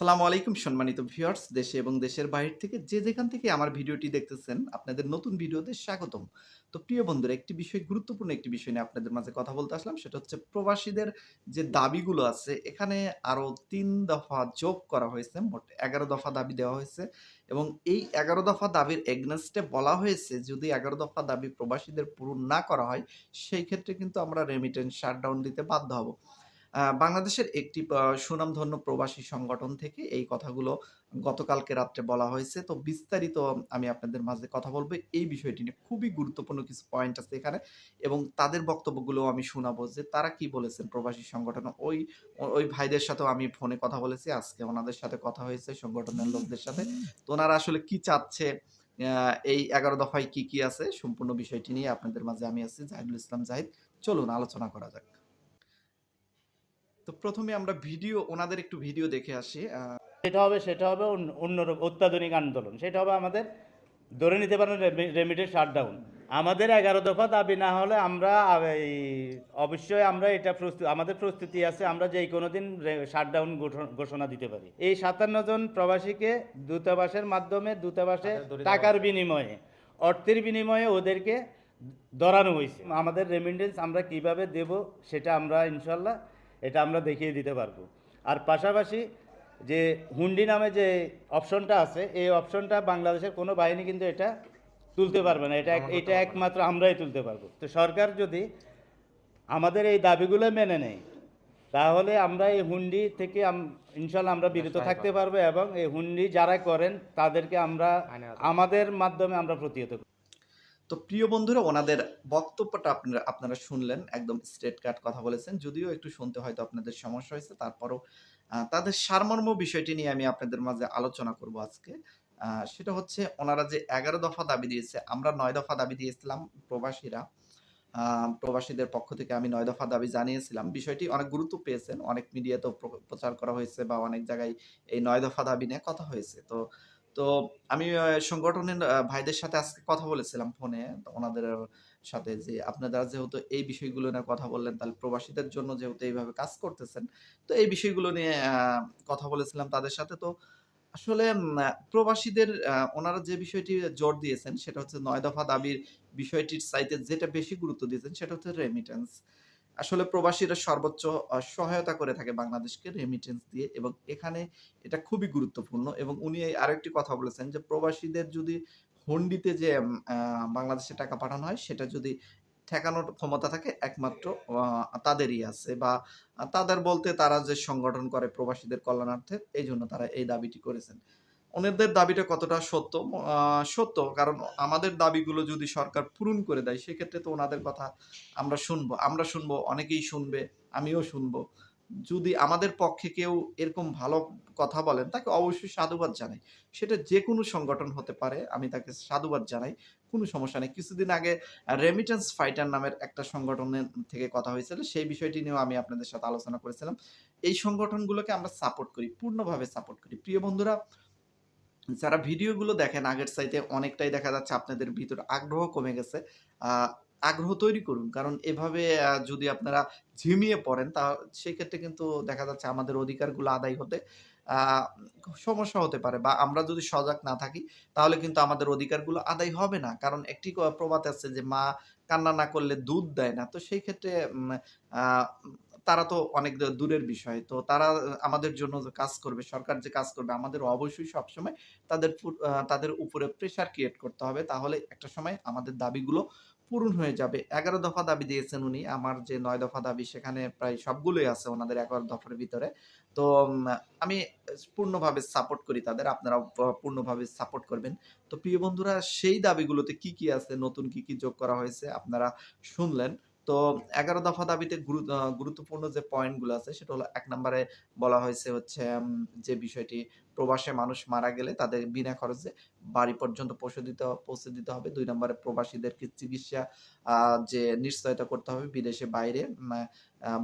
আসসালামু আলাইকুম, সম্মানিত ভিউয়ার্স, দেশে এবং দেশের বাইরে থেকে যে যেখান থেকে আমার ভিডিওটি দেখতেছেন, আপনাদের নতুন ভিডিওতে স্বাগতম। তো প্রিয় বন্ধুরা, একটি বিষয়, গুরুত্বপূর্ণ একটি বিষয় নিয়ে আপনাদের মাঝে কথা বলতে আসলাম, সেটা হচ্ছে প্রবাসীদের যে দাবিগুলো আছে, এখানে আরও তিন দফা যোগ করা হয়েছে, মোট এগারো দফা দাবি দেওয়া হয়েছে এবং এই এগারো দফা দাবির এগনেস্টে বলা হয়েছে, যদি এগারো দফা দাবি প্রবাসীদের পূরণ না করা হয়, সেই ক্ষেত্রে কিন্তু আমরা রেমিটেন্স শাটডাউন দিতে বাধ্য হব। বাংলাদেশের একটি সুনামধন্য প্রবাসী সংগঠন থেকে এই কথাগুলো গতকালকে রাত্রে বলা হয়েছে। তো বিস্তারিত আমি আপনাদের মাঝে কথা বলব। এই বিষয়টি নিয়ে খুবই গুরুত্বপূর্ণ কিছু পয়েন্ট আছে এখানে এবং তাদের বক্তব্যগুলো আমি শোনাবো যে তারা কি বলেছেন প্রবাসী সংগঠন। ওই ওই ভাইদের সাথেও আমি ফোনে কথা বলেছি, আজকে ওনাদের সাথে কথা হয়েছে সংগঠনের লোকদের সাথে। তো ওনারা আসলে কি চাচ্ছে এই এগারো দফায় কি কি আছে, সম্পূর্ণ বিষয়টি নিয়ে আপনাদের মাঝে আমি আছি, জাহিদুল ইসলাম জাহিদ। চলুন আলোচনা করা যাক। তো প্রথমে আমরা ভিডিও ওনাদের একটু ভিডিও দেখে আসি। সেটা হবে সেটা হবে অন্যরকম অত্যাধুনিক আন্দোলন। সেটা হবে আমাদের ধরে নিতে পারেন রেমিটেড শাটডাউন। আমাদের এগারো দফা দাবি না হলে আমরা এই অবশ্যই আমরা এটা প্রস্তুত আমাদের প্রস্তুতি আছে আমরা যে কোনো দিন শাটডাউন ঘোষণা দিতে পারি। এই সাতান্ন জন প্রবাসীকে দূতাবাসের মাধ্যমে দূতাবাসে টাকার বিনিময়ে অর্থের বিনিময়ে ওদেরকে ধরানো হয়েছে। আমাদের রেমিটেন্স আমরা কীভাবে দেব সেটা আমরা ইনশাল্লাহ এটা আমরা দেখিয়ে দিতে পারব। আর পাশাপাশি যে হুন্ডি নামে যে অপশনটা আছে এই অপশনটা বাংলাদেশের কোনো বাহিনী কিন্তু এটা তুলতে পারবে না। এটা এক- এটা একমাত্র আমরাই তুলতে পারব। তো সরকার যদি আমাদের এই দাবিগুলো মেনে নেয় তাহলে আমরা এই হুন্ডি থেকে ইনশাল্লাহ আমরা বিরত থাকতে পারব এবং এই হুন্ডি যারা করেন তাদেরকে আমরা আমাদের মাধ্যমে আমরা প্রতিহত। তো প্রিয় বন্ধুরা, ওনাদের বক্তব্যটা আপনারা আপনারা শুনলেন, একদম স্ট্রেট কাট কথা বলেছেন। যদিও একটু শুনতে হয়তো আপনাদের সমস্যা হয়েছে, তারপরও তাদের সারমর্ম বিষয়টি নিয়ে আমি আপনাদের মাঝে আলোচনা করব আজকে। সেটা হচ্ছে ওনারা যে এগারো দফা দাবি দিয়েছে, আমরা নয় দফা দাবি দিয়েছিলাম প্রবাসীরা। প্রবাসীদের পক্ষ থেকে আমি নয় দফা দাবি জানিয়েছিলাম। বিষয়টি অনেক গুরুত্ব পেয়েছেন, অনেক মিডিয়াতেও প্র- প্রচার করা হয়েছে বা অনেক জায়গায় এই নয় দফা দাবি নিয়ে কথা হয়েছে। তো তো আমি সংগঠনের ভাইদের সাথে আজকে কথা বলেছিলাম ফোনে। ওনাদের সাথে যে আপনারা যেহেতু এই বিষয়গুলো নিয়ে কথা বললেন, তাহলে প্রবাসীদের জন্য যেহেতু এইভাবে কাজ করতেছেন, তো এই বিষয়গুলো নিয়ে কথা বলেছিলাম তাদের সাথে। তো আসলে প্রবাসীদের ওনারা যে বিষয়টি জোর দিয়েছেন, সেটা হচ্ছে নয় দফা দাবির বিষয়টির চাইতে যেটা বেশি গুরুত্ব দিয়েছেন, সেটা হচ্ছে রেমিটেন্স আসলে প্রবাসীরা সর্বোচ্চ সহায়তা করে থাকে বাংলাদেশকে রেমিটেন্স দিয়ে এবং এখানে এটা খুবই গুরুত্বপূর্ণ এবং উনি আরেকটি কথা বলেছেন যে প্রবাসীদের যদি হন্ডিতে যে বাংলাদেশে টাকা পাঠানো হয় সেটা যদি ঠেকানোর ক্ষমতা থাকে একমাত্র তাদেরই আছে বা তাদের বলতে তারা যে সংগঠন করে প্রবাসীদের কল্যাণার্থে, এই জন্য তারা এই দাবিটি করেছেন। ওনাদের দাবিটা কতটা সত্য? সত্য, কারণ আমাদের দাবিগুলো যদি সরকার পূরণ করে দেয়, সেক্ষেত্রে তো ওনাদের কথা আমরা শুনব। আমরা শুনব, অনেকেই শুনবে, আমিও শুনব। যদি আমাদের পক্ষে কেউ এরকম ভালো কথা বলেন, তাকে অবশ্যই সাধুবাদ জানাই। সেটা যে কোনো সংগঠন হতে পারে, আমি তাকে সাধুবাদ জানাই, কোনো সমস্যা নেই। কিছুদিন আগে রেমিটেন্স ফাইটার নামের একটা সংগঠনের থেকে কথা হয়েছিল, সেই বিষয়টি নিয়েও আমি আপনাদের সাথে আলোচনা করেছিলাম। এই সংগঠনগুলোকে আমরা সাপোর্ট করি, পূর্ণভাবে সাপোর্ট করি। প্রিয় বন্ধুরা যারা ভিডিওগুলো দেখেন, আগের সাইতে অনেকটাই দেখা যাচ্ছে আপনাদের ভিতর আগ্রহ কমে গেছে। আগ্রহ তৈরি করুন। কারণ এভাবে যদি আপনারা ঝিমিয়ে পড়েন, তা, সেক্ষেত্রে কিন্তু দেখা যাচ্ছে আমাদের অধিকারগুলো আদায় হতে সমস্যা হতে পারে। বা আমরা যদি সজাগ না থাকি, তাহলে কিন্তু আমাদের অধিকারগুলো আদায় হবে না। কারণ একটি প্রবাদ আছে যে, মা কান্না না করলে দুধ দেয় না। তো সেই ক্ষেত্রে তারা তো অনেক দূরের বিষয়। তো তারা, আমাদের জন্য কাজ করবে, সরকার যে কাজ করবে আমাদের অবশ্যই সবসময় তাদের তাদের উপরে প্রেশার ক্রিয়েট করতে হবে। তাহলে একটা সময় আমাদের দাবিগুলো পূরণ হয়ে যাবে। এগারো দফা দাবি দিয়েছেন উনি। আমার যে নয় দফা দাবি, সেখানে প্রায় সবগুলোই আছে ওনাদের এগারো দফার ভিতরে। তো আমি পূর্ণভাবে সাপোর্ট করি তাদের। আপনারা পূর্ণভাবে সাপোর্ট করবেন। তো প্রিয় বন্ধুরা, সেই দাবিগুলোতে কি কি আছে? নতুন কি কি যোগ করা হয়েছে? আপনারা শুনলেন। তো এগারো দফা দাবিতে গুরু- গুরুত্বপূর্ণ যে পয়েন্টগুলো আছে, সেটা হলো এক নম্বরে বলা হয়েছে হচ্ছে যে বিষয়টি প্রবাসে মানুষ মারা গেলে তাদের বিনা খরচে বাড়ি পর্যন্ত পৌঁছে দিতে পৌঁছে দিতে হবে। দুই নম্বরে প্রবাসীদেরকে চিকিৎসা যে নিশ্চয়তা করতে হবে বিদেশে বাইরে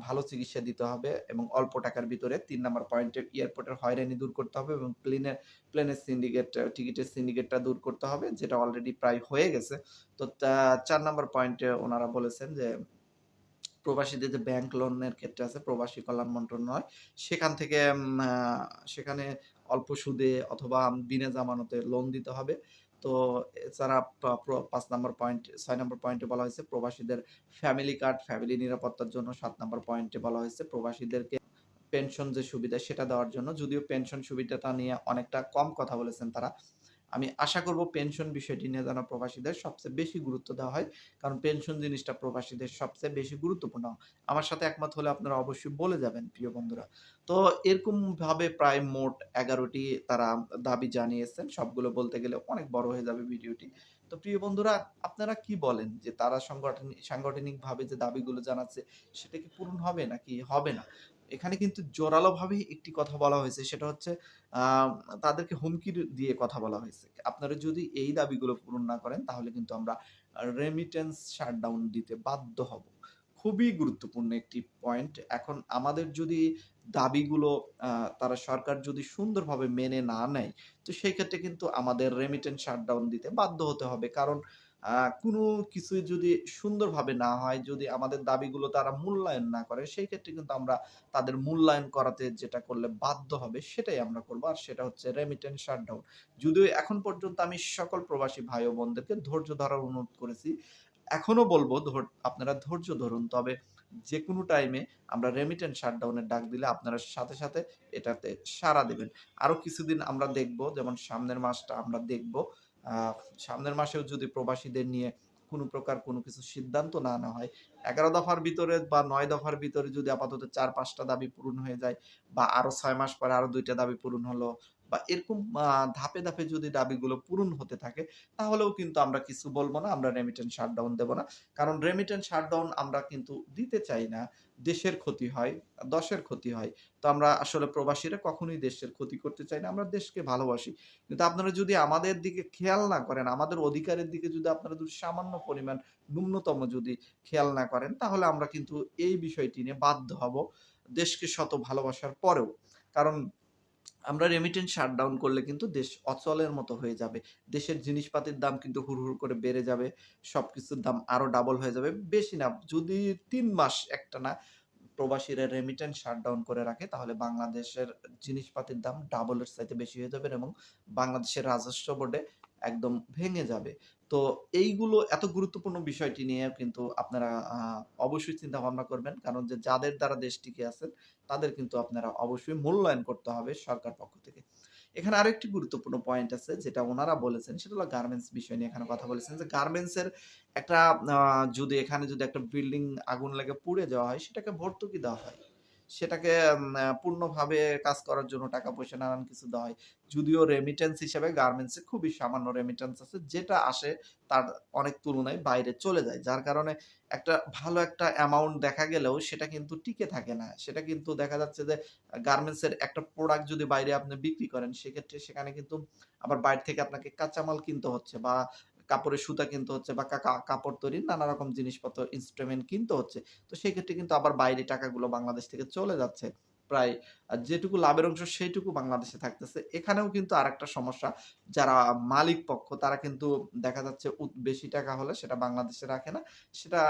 ভালো চিকিৎসা দিতে হবে এবং অল্প টাকার ভিতরে। তিন নম্বর পয়েন্টে এয়ারপোর্টের হয়রানি দূর করতে হবে এবং প্লেনের প্লেনের সিন্ডিকেট টিকিটের সিন্ডিকেটটা দূর করতে হবে, যেটা অলরেডি প্রায় হয়ে গেছে। তো চার নম্বর পয়েন্টে ওনারা বলেছেন যে প্রবাসীদের যে ব্যাংক লোনের ক্ষেত্রে আছে, প্রবাসী কল্যাণ মন্ত্রণালয়, সেখান থেকে সেখানে অল্প সুদে অথবা বিনা জামানতে লোন দিতে হবে। তো এছাড়া পাঁচ নম্বর পয়েন্ট ছয় নম্বর পয়েন্টে বলা হয়েছে, প্রবাসীদের ফ্যামিলি কার্ড ফ্যামিলি নিরাপত্তার জন্য সাত নম্বর পয়েন্টে বলা হয়েছে, প্রবাসীদেরকে পেনশন যে সুবিধা সেটা দেওয়ার জন্য। যদিও পেনশন সুবিধাটা নিয়ে অনেকটা কম কথা বলেছেন তারা আমি আশা করব পেনশন বিষয়টি নিয়ে যেন প্রবাসীদের সবচেয়ে বেশি গুরুত্ব দেওয়া হয়। কারণ পেনশন জিনিসটা প্রবাসীদের সবচেয়ে বেশি গুরুত্বপূর্ণ। আমার সাথে একমত হলে আপনারা অবশ্যই বলে যাবেন, প্রিয় বন্ধুরা। তো এরকম ভাবে প্রায় মোট এগারোটি তারা দাবি জানিয়েছেন। সবগুলো বলতে গেলে অনেক বড় হয়ে যাবে ভিডিওটি। তো প্রিয় বন্ধুরা, আপনারা কি বলেন যে তারা সাংগঠনিক সাংগঠনিক ভাবে যে দাবিগুলো জানাচ্ছে, সেটা কি পূরণ হবে নাকি হবে না? এখানে কিন্তু জোরালোভাবে একটি কথা বলা হয়েছে, সেটা হচ্ছে তাদেরকে হুমকি দিয়ে কথা বলা হয়েছে। আপনারা যদি এই দাবিগুলো পূরণ না করেন, তাহলে কিন্তু আমরা রেমিটেন্স শাটডাউন দিতে বাধ্য হব। খুবই গুরুত্বপূর্ণ একটি পয়েন্ট এখন আমাদের যদি দাবিগুলো তারা সরকার যদি সুন্দরভাবে মেনে না নেয়, তো সেই ক্ষেত্রে কিন্তু আমাদের রেমিটেন্স শাটডাউন দিতে বাধ্য হতে হবে। কারণ কোনো কিছুই যদি সুন্দরভাবে না হয়, যদি আমাদের দাবিগুলো তারা মূল্যায়ন না করে, সেই ক্ষেত্রে কিন্তু আমরা তাদের মূল্যায়ন করাতে যেটা করলে বাধ্য হবে, সেটাই আমরা করব। আর সেটা হচ্ছে রেমিটেন্স শাটডাউন যদিও এখন পর্যন্ত আমি সকল প্রবাসী ভাই ও বোনদেরকে ধৈর্য ধরার অনুরোধ করেছি। এখনও বলব আপনারা ধৈর্য ধরুন। তবে যে কোনো টাইমে আমরা রেমিটেন্স শাটডাউনের ডাক দিলে আপনারা সাথে সাথে এটাতে সাড়া দেবেন। আরও কিছুদিন আমরা দেখব, যেমন সামনের মাসটা আমরা দেখব। সামনের মাসেও যদি প্রবাসীদের নিয়ে কোনো প্রকার কোনো কিছু সিদ্ধান্ত না নেওয়া হয়, এগারো দফার ভিতরে বা নয় দফার ভিতরে যদি আপাতত চার পাঁচটা দাবি পূরণ হয়ে যায় বা আরও ছয় মাস পরে আরও দুইটা দাবি পূরণ হলো বা এরকম ধাপে ধাপে যদি দাবিগুলো পূরণ হতে থাকে, তাহলেও কিন্তু আমরা কিছু বলব না, আমরা রেমিটেন্স শাটডাউন দেবো না। কারণ রেমিটেন্স শাটডাউন আমরা কিন্তু দিতে চাই না, দেশের ক্ষতি হয়, দশের ক্ষতি হয়। তো আমরা আসলে প্রবাসীরা কখনোই দেশের ক্ষতি করতে চাই না, আমরা দেশকে ভালোবাসি। কিন্তু আপনারা যদি আমাদের দিকে খেয়াল না করেন, আমাদের অধিকারের দিকে যদি আপনারা যদি সামান্য পরিমাণ ন্যূনতম যদি খেয়াল না করেন, তাহলে আমরা কিন্তু এই বিষয়টি নিয়ে বাধ্য হব দেশকে শত ভালোবাসার পরেও। কারণ আমরা রেমিটেন্স শাটডাউন করলে কিন্তু দেশ অচলের মতো হয়ে যাবে। দেশের জিনিসপাতির দাম কিন্তু হুড় হুড় করে বেড়ে যাবে সব কিছুর দাম আরও ডাবল হয়ে যাবে। বেশি না, যদি তিন মাস একটা না প্রবাসীরা রেমিটেন্স শাটডাউন করে রাখে, তাহলে বাংলাদেশের জিনিসপাতির দাম ডাবলের চাইতে বেশি হয়ে যাবে এবং বাংলাদেশের রাজস্ব বোর্ডে একদম ভেঙে যাবে। তো এইগুলো এত গুরুত্বপূর্ণ বিষয়টি নিয়ে কিন্তু আপনারা অবশ্যই চিন্তা ভাবনা করবেন। কারণ যে যাদের দ্বারা দেশ টিকে আছেন, তাদের কিন্তু আপনারা অবশ্যই মূল্যায়ন করতে হবে সরকার পক্ষ থেকে। এখানে আরেকটি গুরুত্বপূর্ণ পয়েন্ট আছে, যেটা ওনারা বলেছেন, সেটা হলো গার্মেন্টস বিষয় নিয়ে এখানে কথা বলেছেন। যে গার্মেন্টসের একটা যদি এখানে যদি একটা বিল্ডিং আগুন লেগে পুড়ে যাওয়া হয়, সেটাকে ভর্তুকি দেওয়া হয়। সেটাকে পূর্ণভাবে কাজ করার জন্য টাকা পয়সা নানান কিছু দেওয়া হয়। যদিও রেমিটেন্স হিসেবে গার্মেন্টসে খুবই সামান্য রেমিটেন্স আছে, যেটা আসে তার অনেক তুলনায় বাইরে চলে যায়। যার কারণে একটা ভালো একটা অ্যামাউন্ট দেখা গেলেও সেটা কিন্তু টিকে থাকে না। সেটা কিন্তু দেখা যাচ্ছে যে গার্মেন্টসের একটা প্রোডাক্ট যদি বাইরে আপনি বিক্রি করেন, সেক্ষেত্রে সেখানে কিন্তু আবার বাইরে থেকে আপনাকে কাঁচামাল কিনতে হচ্ছে বা কাপড়ের সুতা কিনতে হচ্ছে বা কাপড় তৈরির নানা রকম জিনিসপত্র ইনস্ট্রুমেন্ট কিনতে হচ্ছে। তো সেই ক্ষেত্রে কিন্তু আবার বাইরে টাকাগুলো বাংলাদেশ থেকে চলে যাচ্ছে। প্রায় যেটুকু লাভের অংশ সেইটুকু বাংলাদেশে থাকতেছে। এখানেও কিন্তু আরেকটা সমস্যা, যারা মালিক পক্ষ, তারা কিন্তু দেখা যাচ্ছে বেশি টাকা হলে সেটা বাংলাদেশে রাখে না, সেটা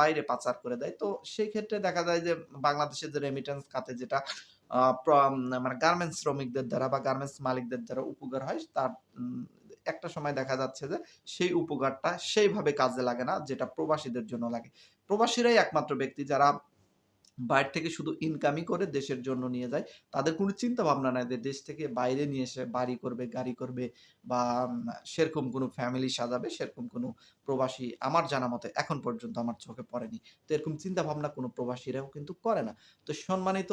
বাইরে পাচার করে দেয়। তো সেই ক্ষেত্রে দেখা যায় যে বাংলাদেশের যে রেমিটেন্স খাতে যেটা মানে গার্মেন্টস শ্রমিকদের দ্বারা বা গার্মেন্টস মালিকদের দ্বারা উপকার হয়, তার একটা সময় দেখা যাচ্ছে যে সেই উপকারটা সেইভাবে কাজে লাগে না, যেটা প্রবাসীদের জন্য লাগে। প্রবাসীরাই একমাত্র ব্যক্তি যারা বাইরে থেকে শুধু ইনকামই করে দেশের জন্য নিয়ে যায়। তাদের কোনো চিন্তা ভাবনা নাই যে দেশ থেকে বাইরে নিয়ে এসে বাড়ি করবে, গাড়ি করবে বা সেরকম কোনো ফ্যামিলি সাজাবে, সেরকম কোনো প্রবাসী আমার জানা মতে এখন পর্যন্ত আমার চোখে পড়েনি। তো এরকম চিন্তা ভাবনা কোনো প্রবাসীরাও কিন্তু করে না। তো সম্মানিত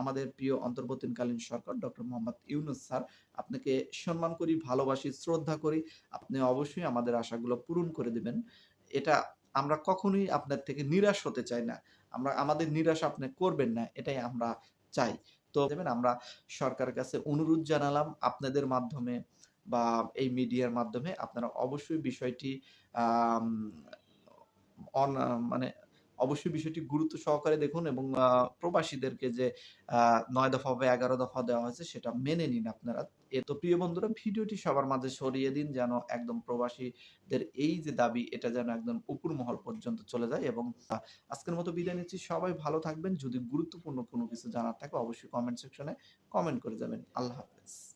আমাদের প্রিয় অন্তর্বর্তীকালীন সরকার ডক্টর মোহাম্মদ ইউনুস স্যার, আপনাকে সম্মান করি, ভালোবাসি, শ্রদ্ধা করি। আপনি অবশ্যই আমাদের আশাগুলো পূরণ করে দিবেন। এটা আমরা কখনোই আপনার থেকে নিরাশ হতে চাই না আমরা, আমাদের নিরাশ আপনি করবেন না, এটাই আমরা চাই তো দেবেন আমরা সরকারের কাছে অনুরোধ জানালাম আপনাদের মাধ্যমে বা এই মিডিয়ার মাধ্যমে আপনারা অবশ্যই বিষয়টি মানে অবশ্যই বিষয়টি গুরুত্ব সহকারে দেখুন এবং প্রবাসীদেরকে যে নয় দফা বা ১১ দফা দেওয়া হয়েছে সেটা মেনে নিন আপনারা। এ তো প্রিয় বন্ধুরা, ভিডিওটি সবার মাঝে সরিয়ে দিন যেন একদম প্রবাসীদের এই যে দাবি, এটা যেন একদম উপর মহল পর্যন্ত চলে যায় এবং আজকের মতো বিদায় নিচ্ছি। সবাই ভালো থাকবেন। যদি গুরুত্বপূর্ণ কোনো কিছু জানার থাকে, অবশ্যই কমেন্ট সেকশনে কমেন্ট করে যাবেন। আল্লাহ হাফেজ।